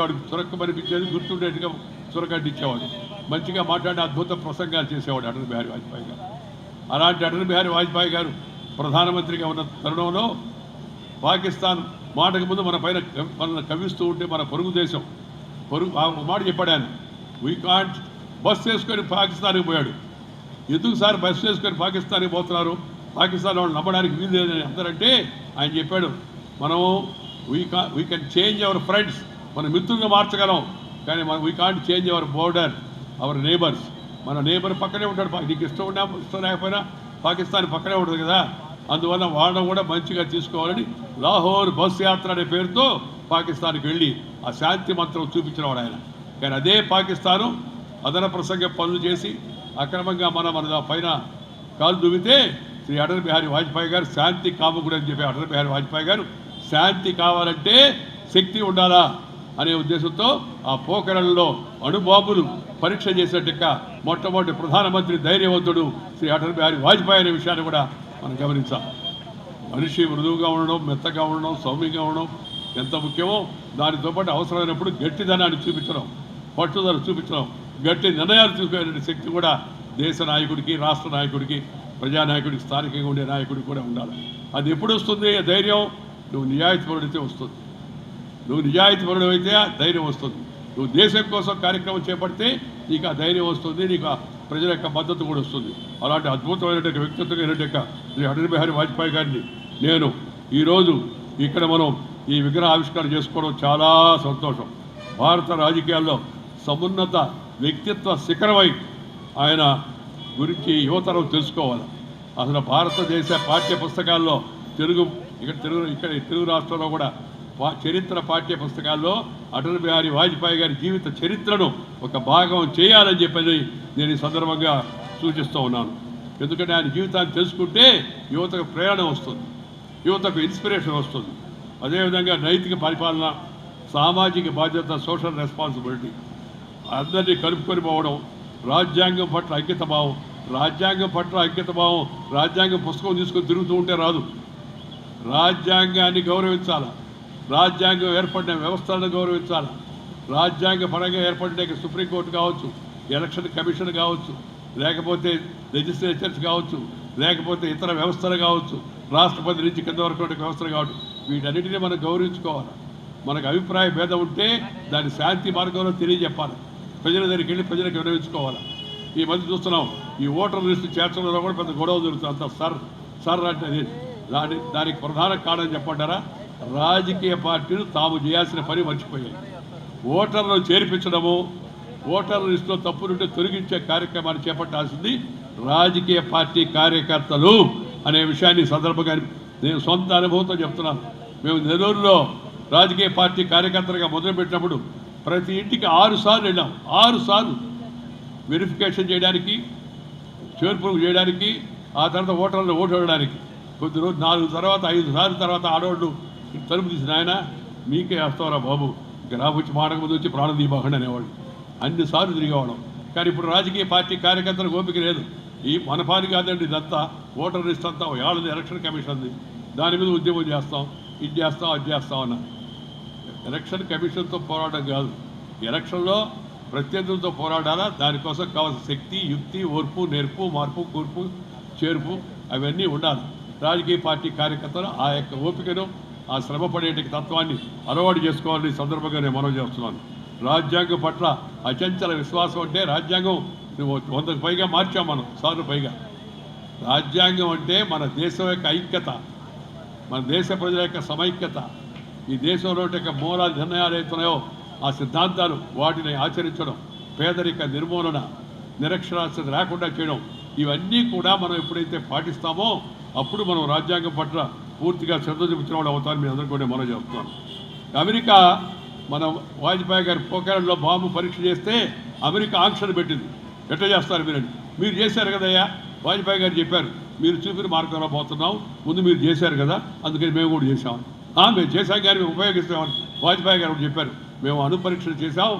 వాడు చురక్క పనిపించేది గుర్తుండేట్టుగా చురకడ్డి ఇచ్చేవాడు. మంచిగా మాట్లాడే అద్భుత ప్రసంగాలు చేసేవాడు అటల్ బిహారీ వాజ్పేయి గారు. అలాంటి అటల్ బిహారీ వాజ్పేయి గారు ప్రధానమంత్రిగా ఉన్న తరుణంలో పాకిస్తాన్ మాటకు ముందు మన పైన మనల్ని కవిస్తూ ఉంటే మన పొరుగు దేశం. పొరుగు మాట చెప్పాడు ఆయన. వీ కాంట్ బస్ చేసుకొని పాకిస్తాన్కి పోయాడు. ఎందుకు సార్ బస్ చేసుకొని పాకిస్తాన్కి పోతున్నారు? పాకిస్తాన్ వాళ్ళు నమ్మడానికి వీలు లేదని అందరంటే ఆయన చెప్పాడు. మనము we ca we can change our friends మన మిత్రులుగా మార్చగలం. కానీ మనం we can't change our border our neighbours మన నేబర్ పక్కనే ఉంటాడు. నీకు ఇష్టం ఉన్నా ఇష్టం లేకపోయినా పాకిస్తాన్ పక్కనే ఉంటుంది కదా. అందువల్ల వాళ్ళని కూడా మంచిగా తీసుకోవాలని లాహోర్ బస్ యాత్ర అనే పేరుతో పాకిస్తాన్కి వెళ్ళి ఆ శాంతి మంత్రం చూపించినవాడు ఆయన. కానీ అదే పాకిస్తాను అదన ప్రసంగ పనులు చేసి అక్రమంగా మన మన పైన కాలు దువ్వితే శ్రీ అటల్ బిహారీ వాజ్పేయి గారు శాంతి కాముకుడు అని చెప్పి అటల్ బిహారీ వాజ్పేయి గారు శాంతి కావాలంటే శక్తి ఉండాలా? అనే ఉద్దేశంతో ఆ పోకరణలో అణుబాబులు పరీక్ష చేసేట్టుగా మొట్టమొదటి ప్రధానమంత్రి ధైర్యవంతుడు శ్రీ అటల్ బిహారీ వాజ్పేయి అనే విషయాన్ని కూడా మనం గమనించాలి మనిషి మృదువుగా ఉండడం మెత్తగా ఉండడం సౌమ్యంగా ఉండడం ఎంత ముఖ్యమో దానితో పాటు అవసరమైనప్పుడు గట్టిదనాన్ని చూపించడం పట్టుదల చూపించడం గట్టి నిర్ణయాలు తీసుకునే శక్తి కూడా దేశ నాయకుడికి రాష్ట్ర నాయకుడికి ప్రజానాయకుడికి స్థానికంగా ఉండే నాయకుడికి కూడా ఉండాలి. అది ఎప్పుడు వస్తుంది? ధైర్యం నువ్వు నిజాయితీపరుడితే వస్తుంది. నువ్వు నిజాయితీపరుడు అయితే ధైర్యం వస్తుంది. నువ్వు దేశం కోసం కార్యక్రమం చేపడితే నీకు ఆ ధైర్యం వస్తుంది నీకు ఆ ప్రజల యొక్క మద్దతు కూడా వస్తుంది. అలాంటి అద్భుతమైనటువంటి వ్యక్తిత్వం యొక్క శ్రీ అటల్ బిహారీ వాజ్పేయి గారిని నేను ఈరోజు ఇక్కడ మనం ఈ విగ్రహ ఆవిష్కరణ చేసుకోవడం చాలా సంతోషం. భారత రాజకీయాల్లో సమున్నత వ్యక్తిత్వ శిఖరమై ఆయన గురించి యువతరం తెలుసుకోవాలి. అసలు భారతదేశ పాఠ్య పుస్తకాల్లో తెలుగు ఇక్కడ తెలుగు ఇక్కడ తెలుగు రాష్ట్రంలో కూడా చరిత్ర పాఠ్య పుస్తకాల్లో అటల్ బిహారీ వాజ్పేయి గారి జీవిత చరిత్రను ఒక భాగం చేయాలని చెప్పని నేను ఈ సందర్భంగా సూచిస్తూ ఉన్నాను. ఎందుకంటే ఆయన జీవితాన్ని తెలుసుకుంటే యువతకు ప్రేరణ వస్తుంది యువతకు ఇన్స్పిరేషన్ వస్తుంది. అదేవిధంగా నైతిక పరిపాలన సామాజిక బాధ్యత సోషల్ రెస్పాన్సిబిలిటీ అందరినీ కలుపుకొని పోవడం రాజ్యాంగం పట్ల ఐక్యత భావం రాజ్యాంగం పట్ల ఐక్యత భావం రాజ్యాంగం పుస్తకం తీసుకొని తిరుగుతూ ఉంటే రాదు. రాజ్యాంగాన్ని గౌరవించాలా? రాజ్యాంగం ఏర్పడిన వ్యవస్థలను గౌరవించాలి. రాజ్యాంగ పరంగా ఏర్పడిన సుప్రీంకోర్టు కావచ్చు ఎలక్షన్ కమిషన్ కావచ్చు లేకపోతే లెజిస్లేచర్స్ కావచ్చు లేకపోతే ఇతర వ్యవస్థలు కావచ్చు రాష్ట్రపతి నుంచి కింద వరకు వ్యవస్థలు కావచ్చు వీటన్నిటిని మనం గౌరవించుకోవాలి. మనకు అభిప్రాయ భేదం ఉంటే దాన్ని శాంతి మార్గంలో తెలియజెప్పాలి. ప్రజల దగ్గరికి వెళ్ళి ప్రజలకు వినవించుకోవాలి ఈ మధ్య చూస్తున్నాం ఈ ఓటర్ లిస్టు చేర్చడంలో కూడా పెద్ద గొడవ జరుగుతుంది. అంత సార్ సార్ అంటే దాని దానికి ప్రధాన కారణం చెప్పంటారా రాజకీయ పార్టీలు తాము చేయాల్సిన పని మర్చిపోయాయి. ఓటర్లను చేర్పించడము ఓటర్ల లిస్టులో తప్పులుంటే తొలగించే కార్యక్రమాన్ని చేపట్టాల్సింది రాజకీయ పార్టీ కార్యకర్తలు అనే విషయాన్ని సందర్భంగా నేను సొంత అనుభవంతో చెప్తున్నాను మేము నెల్లూరులో రాజకీయ పార్టీ కార్యకర్తలుగా మొదలుపెట్టినప్పుడు ప్రతి ఇంటికి ఆరు సార్లు వెళ్ళాం. ఆరు సార్లు. వెరిఫికేషన్ చేయడానికి చేర్పు చేయడానికి ఆ తర్వాత ఓటర్లు ఓటు వేయడానికి కొద్ది రోజు నాలుగు తర్వాత ఐదు సార్లు తర్వాత ఆడవాళ్ళు తలుపు తీసిన ఆయన మీకే వేస్తావరా బాబు. ఇక రాబొచ్చి మాటకు ముందు వచ్చి ప్రాణం దీపాకండి అనేవాళ్ళు. అన్ని సార్లు తిరిగేవాళ్ళం. కానీ ఇప్పుడు రాజకీయ పార్టీ కార్యకర్తలకు ఓపిక లేదు. ఈ మన పని కాదండి ఇదంతా ఓటర్ లిస్ట్ అంతా ఏళ్ళది ఎలక్షన్ కమిషన్ది దాని మీద ఉద్యమం చేస్తాం. ఇది చేస్తాం అది చేస్తాం అన్నారు ఎలక్షన్ కమిషన్తో పోరాటం కాదు. ఎలక్షన్లో ప్రత్యర్థులతో పోరాడాలా? దానికోసం కావాల్సిన శక్తి యుక్తి ఓర్పు నేర్పు మార్పు కూర్పు చేర్పు అవన్నీ ఉండాలి. రాజకీయ పార్టీ కార్యకర్తలు ఆ యొక్క ఓపికను ఆ శ్రమ పడేటి తత్వాన్ని అలవాటు చేసుకోవాలని సందర్భంగా నేను మనవి చేస్తున్నాను. రాజ్యాంగం పట్ల అచంచల విశ్వాసం అంటే రాజ్యాంగం. వందకు పైగా మార్చాం మనం సార్లు పైగా. రాజ్యాంగం అంటే మన దేశం యొక్క ఐక్యత మన దేశ ప్రజల యొక్క సమైక్యత. ఈ దేశంలో యొక్క మూల నిర్ణయాలు అవుతున్నాయో ఆ సిద్ధాంతాలు వాటిని ఆచరించడం పేదరిక నిర్మూలన నిరక్షరాస్యత లేకుండా చేయడం ఇవన్నీ కూడా మనం ఎప్పుడైతే పాటిస్తామో అప్పుడు మనం రాజ్యాంగం పట్ల పూర్తిగా శ్రద్ధ చూపించిన వాళ్ళు అవుతారు మీ అందరూ కూడా మనం చెప్తాను అమెరికా మన వాజ్పేయి గారి పోఖరణలో బాంబు పరీక్ష చేస్తే అమెరికా ఆంక్షలు పెట్టింది. ఎట్లా చేస్తారు మీరండి మీరు చేశారు కదయ్యా? వాజ్పేయి గారు చెప్పారు మీరు చూపిన మార్గంలో పోతున్నాం ముందు మీరు చేశారు కదా అందుకని మేము కూడా చేసాం "ఆ, మేము చేశాం కానీ మేము ఉపయోగిస్తామని వాజ్పేయి గారు కూడా చెప్పారు. మేము అనుపరీక్షలు చేసాం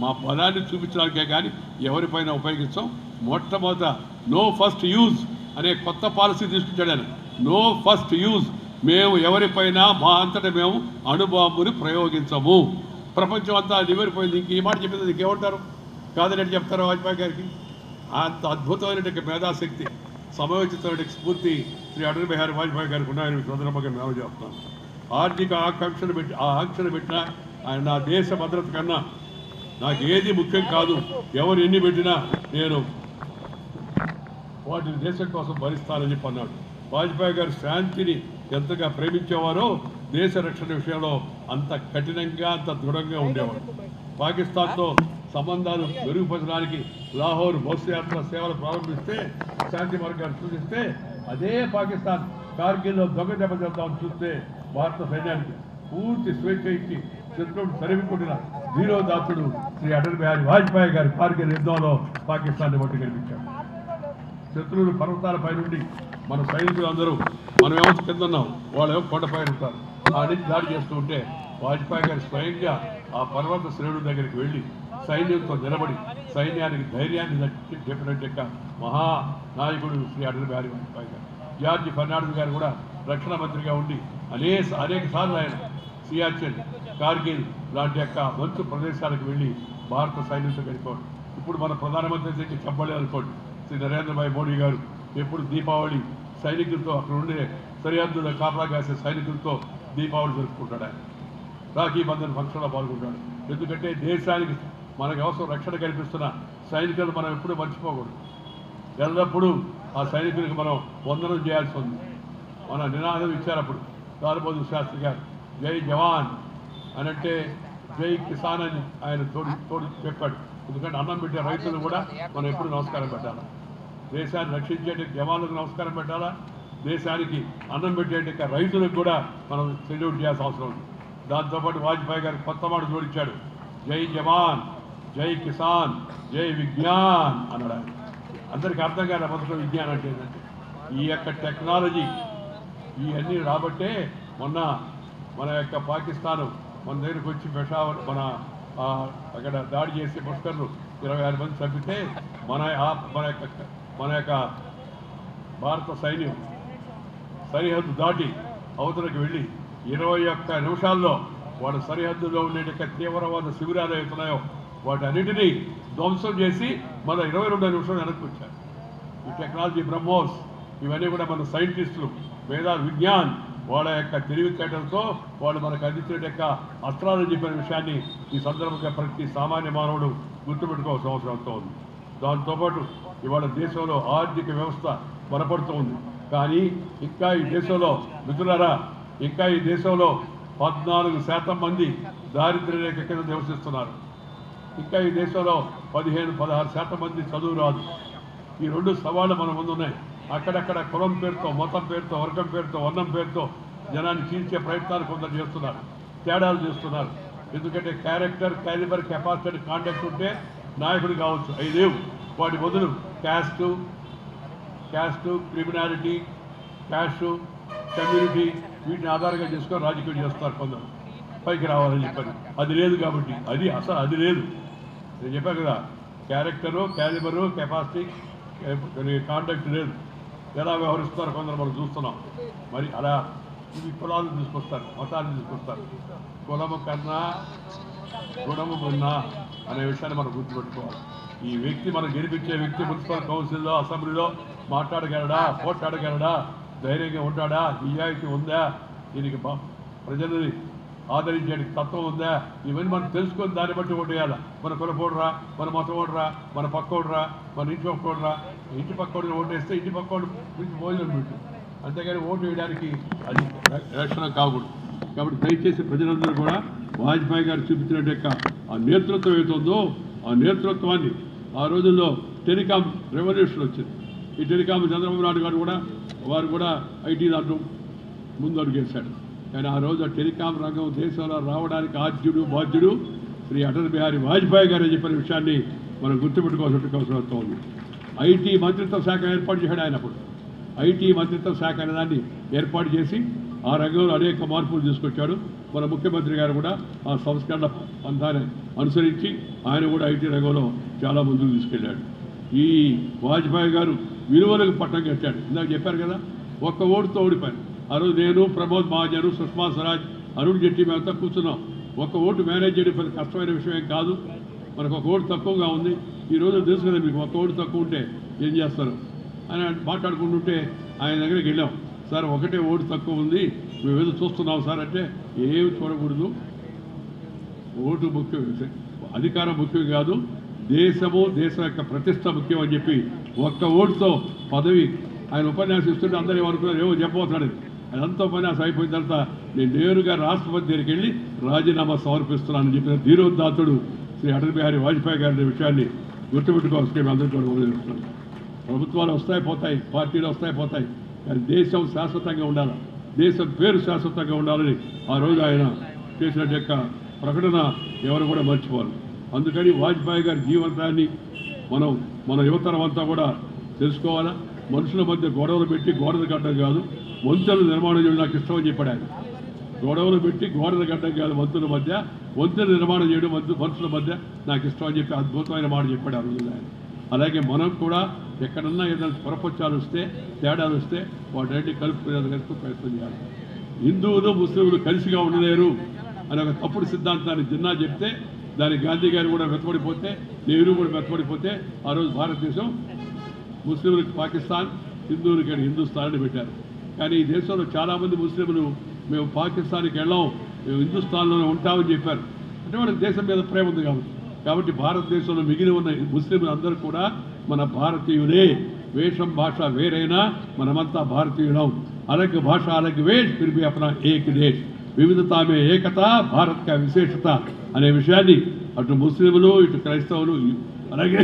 మా బలాన్ని చూపించడానికే కానీ ఎవరిపైన ఉపయోగిస్తాం. మొట్టమొదట నో ఫస్ట్ యూజ్ అనే కొత్త పాలసీ తీసుకొచ్చాడు ఆయన. నో ఫస్ట్ యూజ్ మేము ఎవరిపైన మా అంతట మేము అణుబాంబుని ప్రయోగించము. ప్రపంచం అంతా నివరిపోయింది ఇంక ఈ మాట చెప్పింది ఇంకేమంటారు కాదని చెప్తారు వాజ్పేయి గారికి? అంత అద్భుతమైనటువంటి మేధాశక్తి సమయోచితమైన స్ఫూర్తి శ్రీ అటల్ బిహారీ వాజ్పేయి గారికి ఉన్నాయని మీకు సందర్భంగా మేము చెప్తాను ఆర్థిక ఆకాంక్షను పెట్టి ఆ ఆంక్షను పెట్టినా ఆయన నా దేశ భద్రత కన్నా నాకు ఏది ముఖ్యం కాదు. ఎవరు ఎన్ని పెట్టినా నేను వాటిని దేశం కోసం భరిస్తానని చెప్పి అన్నాడు. వాజ్పేయి గారు శాంతిని ఎంతగా ప్రేమించేవారో దేశ రక్షణ విషయంలో అంత కఠినంగా అంత దృఢంగా ఉండేవారు. పాకిస్తాన్తో సంబంధాలు మెరుగుపరచడానికి లాహోర్ బస్సు సేవలు ప్రారంభిస్తే శాంతి మార్గాన్ని సూచిస్తే అదే పాకిస్తాన్ కార్గిల్లో దొంగ దెబ్బ చేద్దామని చూస్తే భారత సైన్యానికి పూర్తి స్వేచ్ఛ ఇచ్చి శత్రువును తరిమికొట్టిన ధీరోదాసుడు శ్రీ అటల్ బిహారీ వాజ్పేయి గారి కార్గిల్ యుద్ధంలో పాకిస్తాన్ని బట్టి గెలిపించాడు. శత్రువులు పర్వతాలపై నుండి మన సైనికులు అందరూ మనం ఏమో కింద ఉన్నాం వాళ్ళు ఏమో కొండపై ఉంటారు. ఆ నుంచి దాడి చేస్తూ ఉంటే వాజ్పేయి గారు స్వయంగా ఆ పర్వత శ్రేణుడి దగ్గరికి వెళ్ళి సైన్యంతో నిలబడి సైన్యానికి ధైర్యాన్ని దక్కి చెప్పినట్టు యొక్క మహా నాయకుడు శ్రీ అటల్ బిహారీ వాజ్పేయి గారు. జార్జి ఫర్నాండస్ గారు కూడా రక్షణ మంత్రిగా ఉండి అనేక అనేక సార్లు ఆయన సియాచిన్ కార్గిల్ లాంటి యొక్క మంచు ప్రదేశాలకు వెళ్ళి భారత సైన్యంతో గడిపోవడం ఇప్పుడు మన ప్రధానమంత్రి దగ్గర చెప్పలేదు అనుకోండి శ్రీ నరేంద్ర భాయ్ మోడీ గారు ఎప్పుడు దీపావళి సైనికులతో అక్కడ ఉండే సరిహద్దుల కాపలా కాసే సైనికులతో దీపావళి జరుపుకుంటాడు ఆయన. రాఖీ బంధన్ ఫంక్షన్లో పాల్గొంటాడు. ఎందుకంటే దేశానికి మనకు అవసరం రక్షణ కల్పిస్తున్న సైనికులు మనం ఎప్పుడూ మర్చిపోకూడదు. ఎల్లప్పుడూ ఆ సైనికులకు మనం వందనం చేయాల్సి ఉంది. మన నినాదం ఇచ్చారు అప్పుడు లాలబహదూర్ శాస్త్రి గారు జై జవాన్ అని అంటే జై కిసాన్ అని ఆయన తోడు తోడు చెప్పాడు. ఎందుకంటే అన్నం పెట్టే రైతులు కూడా మనం ఎప్పుడు నమస్కారం పెట్టాలి? దేశాన్ని రక్షించే జవాన్లకు నమస్కారం పెట్టాలా? దేశానికి అన్నం పెట్టేట రైతులకు కూడా మనం సెల్యూట్ చేయాల్సిన అవసరం ఉంది. దాంతోపాటు వాజ్పేయి గారు కొత్త మాట జోడించాడు. జై జవాన్ జై కిసాన్ జై విజ్ఞాన్ అన్నాడు ఆయన. అందరికీ అర్థం కాదు మొదటి విజ్ఞానం అంటే ఏంటంటే ఈ యొక్క టెక్నాలజీ ఇవన్నీ రాబట్టే మొన్న మన యొక్క పాకిస్తాన్ మన దగ్గరికి వచ్చి పెషావర్ మన అక్కడ దాడి చేసి పుష్కర్లు ఇరవై ఆరు మంది చంపితే మన ఆ- మన యొక్క మన యొక్క భారత సైన్యం సరిహద్దు దాటి అవతలకు వెళ్ళి ఇరవై ఒక్క నిమిషాల్లో వాళ్ళ సరిహద్దులో ఉండే తీవ్రవాద శిబిరాలు అవుతున్నాయో వాటన్నిటినీ ధ్వంసం చేసి మన ఇరవై రెండో నిమిషాలు వెనక్కి వచ్చారు. ఈ టెక్నాలజీ బ్రహ్మోస్ ఇవన్నీ కూడా మన సైంటిస్టులు వేద విజ్ఞాన్ వాళ్ళ యొక్క తెలివితేటలతో వాళ్ళు మనకు అందించిన యొక్క అస్త్రాలు చెప్పిన విషయాన్ని ఈ సందర్భంగా ప్రతి సామాన్య మానవుడు గుర్తుపెట్టుకోవాల్సిన అవసరం ఉంది. దాంతోపాటు ఇవాళ దేశంలో ఆర్థిక వ్యవస్థ బలపడుతూ ఉంది. కానీ ఇంకా ఈ దేశంలో మిత్రులరా ఇంకా ఈ దేశంలో పద్నాలుగు శాతం మంది దారిద్ర్య రేఖ కింద నివసిస్తున్నారు. ఇంకా ఈ దేశంలో పదిహేను పదహారు శాతం మంది చదువు రాదు. ఈ రెండు సవాళ్ళు మన ముందు ఉన్నాయి. అక్కడక్కడ కులం పేరుతో మతం పేరుతో వర్గం పేరుతో వర్ణం పేరుతో జనాన్ని చీల్చే ప్రయత్నాలు కొందరు చేస్తున్నారు. తేడాలు చేస్తున్నారు. ఎందుకంటే క్యారెక్టర్ క్యాలిబర్ కెపాసిటీ కాంటాక్ట్ ఉంటే నాయకుడు కావచ్చు. అవి లేవు. వాటి బదులు caste caste criminality caste community వీటిని ఆధారంగా చేసుకొని రాజకీయం చేస్తారు కొందరు. పైకి రావాలని చెప్పారు అది లేదు కాబట్టి. అది అసలు అది లేదు. నేను చెప్పాను కదా క్యారెక్టరు క్యాలిబరు కెపాసిటీ కాంటాక్ట్ లేదు. ఎలా వ్యవహరిస్తారు కొందరు మనం చూస్తున్నాం. మరి అలా ఇవి కులాలను తీసుకొస్తారు మతాలను తీసుకొస్తారు. కులము కన్నా గుణము కన్నా అనే విషయాన్ని మనం గుర్తుపెట్టుకోవాలి. ఈ వ్యక్తి మనం గెలిపించే వ్యక్తి మున్సిపల్ కౌన్సిల్లో అసెంబ్లీలో మాట్లాడగలడా పోట్లాడగలడా ధైర్యంగా ఉంటాడా నిజాయితీ ఉందా దీనికి ప్రజలని ఆదరించే తత్వం ఉందా ఇవన్నీ మనం తెలుసుకొని దాన్ని బట్టి ఓటేయాలి. మన కులపోడరా మన మతం ఓడరా మన పక్కోడరా మన ఇంటి పక్కోడరా ఇంటి పక్కోడిని ఓటేస్తే ఇంటి పక్కోడు భోజనం పెట్టు. అంతేగాని ఓటు వేయడానికి అది రక్షణ కాకూడదు. కాబట్టి దయచేసి ప్రజలందరూ కూడా వాజ్పేయి గారు చూపించినట్టు యొక్క ఆ నేతృత్వం ఏతుందో ఆ నేతృత్వాన్ని ఆ రోజుల్లో టెలికాం రెవల్యూషన్ వచ్చింది. ఈ టెలికాం చంద్రబాబు నాయుడు గారు కూడా వారు కూడా ఐటీ దాంట్లో ముందు అడుగేశాడు కానీ ఆ రోజు ఆ టెలికాం రంగం దేశంలో రావడానికి ఆద్యుడు బాధ్యుడు శ్రీ అటల్ బిహారీ వాజ్పేయి గారు చెప్పిన విషయాన్ని మనం గుర్తుపెట్టుకోవాల్సిన అవసరం ఉంది. ఐటీ మంత్రిత్వ శాఖ ఏర్పాటు చేశాడు ఆయన అప్పుడు. ఐటీ మంత్రిత్వ శాఖ అనే దాన్ని ఏర్పాటు చేసి ఆ రంగంలో అనేక మార్పులు తీసుకొచ్చాడు. మన ముఖ్యమంత్రి గారు కూడా ఆ సంస్కరణ పంథాన్ని అనుసరించి ఆయన కూడా ఐటీ రంగంలో చాలా ముందుకు తీసుకెళ్ళాడు. ఈ వాజ్పేయి గారు విలువలకు పట్టం కట్టాడు. ఇందాక చెప్పారు కదా ఒక్క ఓటుతో ఓడిపోయాను ఆ రోజు నేను ప్రమోద్ మహాజన్ సుష్మా స్వరాజ్ అరుణ్ జెట్లీ మేమంతా కూర్చున్నాం. ఒక్క ఓటు మేనేజ్ చేయడం పెద్ద కష్టమైన విషయం ఏం కాదు. మనకు ఒక ఓటు తక్కువగా ఉంది. ఈ రోజు తెలుసు కదా మీకు ఒక ఓటు తక్కువ ఉంటే ఏం చేస్తారు? అని మాట్లాడుకుంటుంటే ఆయన దగ్గరికి వెళ్ళాం. సార్ ఒకటే ఓటు తక్కువ ఉంది. మేము ఏదో చూస్తున్నాం సార్ అంటే ఏమి చూడకూడదు. ఓటు ముఖ్యం అధికారం ముఖ్యం కాదు. దేశము దేశం యొక్క ప్రతిష్ట ముఖ్యం అని చెప్పి ఒక్క ఓటుతో పదవి ఆయన ఉపన్యాసం ఇస్తుంటే అందరూ ఏమనుకున్నారు? ఏమో చెప్పబోతున్నాడు. అదంతా ఉపన్యాసం అయిపోయిన తర్వాత నేను నేరుగా రాష్ట్రపతి దగ్గరికి వెళ్ళి రాజీనామా సమర్పిస్తున్నానని చెప్పిన ధీరోద్ధాతుడు శ్రీ అటల్ బిహారీ వాజ్పేయి గారి విషయాన్ని గుర్తుపెట్టుకోవాల్సి మేము అందరికీ కూడా ప్రభుత్వాలు వస్తాయి పోతాయి పార్టీలు వస్తాయి పోతాయి. కానీ దేశం శాశ్వతంగా ఉండాలి? దేశం పేరు శాశ్వతంగా ఉండాలని ఆ రోజు ఆయన చేసిన యొక్క ప్రకటన ఎవరు కూడా మర్చిపోరు. అందుకని వాజ్పేయి గారి జీవితాన్ని మనం మన యువతరం అంతా కూడా తెలుసుకోవాలా? మనుషుల మధ్య గొడవలు పెట్టి గోడలు కట్టడం కాదు వంతెనలు నిర్మాణం చేయడం నాకు ఇష్టమని చెప్పాడు ఆయన. గొడవలు పెట్టి గోడలు కట్టడం కాదు వంతుల మధ్య వంతెన నిర్మాణం చేయడం వంతు మనుషుల మధ్య నాకు ఇష్టం చెప్పి అద్భుతమైన మాట చెప్పాడు ఆ రోజు ఆయన. అలాగే మనం కూడా ఎక్కడన్నా ఏదైనా పొరపచ్చాలు వస్తే తేడాలు వస్తే వాటి కలుపుకునేందుకు ప్రయత్నం చేయాలి. హిందువులు ముస్లింలు కలిసిగా ఉండలేరు అనే ఒక తప్పుడు సిద్ధాంతాన్ని జిన్నా చెప్తే దానికి గాంధీ గారు కూడా వెతబడిపోతే నెహ్రూ కూడా వెతబడిపోతే ఆ రోజు భారతదేశం ముస్లింలకు పాకిస్తాన్ హిందువులకి ఇక్కడ హిందుస్థాన్ అని పెట్టారు. కానీ ఈ దేశంలో చాలామంది ముస్లింలు మేము పాకిస్తాన్కి వెళ్ళాం మేము హిందుస్థాన్లోనే ఉంటామని చెప్పారు. అంటే వాళ్ళకి దేశం మీద ప్రేమ ఉంది కాబట్టి. కాబట్టి భారతదేశంలో మిగిలి ఉన్న ముస్లింలు అందరూ కూడా మన భారతీయులే వేషం భాష వేరైనా మనమంతా భారతీయులం अलग भाषा अलग वेश फिर भी अपना एक देश వివిధత మే ఏకత భారత్ కా విశేషత అనే విషయాన్ని అటు ముస్లింలు ఇటు క్రైస్తవులు అలాగే